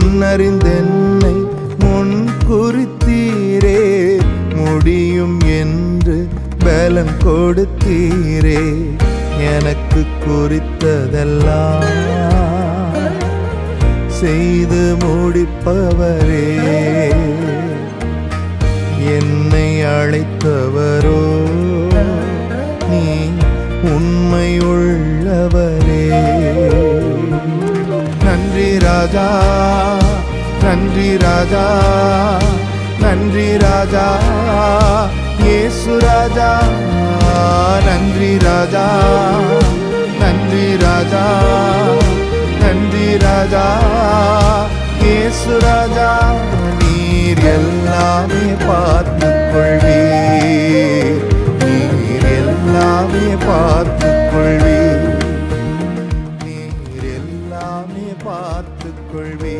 முன்னறிந்தென்னை முன் குறித்தீரே முடியும் என்று பலன் கொடுத்தீரே எனக்கு குறித்ததெல்லாம் செய்து முடிப்பவரே. என்னை அழைத்தவரோ நீ உண்மை உள்ளவரே. நன்றி ராஜா நன்றி ராஜா நன்றி ராஜா இயேசு ராஜா நன்றி ராஜா நன்றி ராஜா நன்றி ராஜா இயேசு ராஜா நீர் எல்லாமே பார்த்து கொள்வீர். நீர் எல்லாமே பார்த்து பார்த்துக் கொள்வே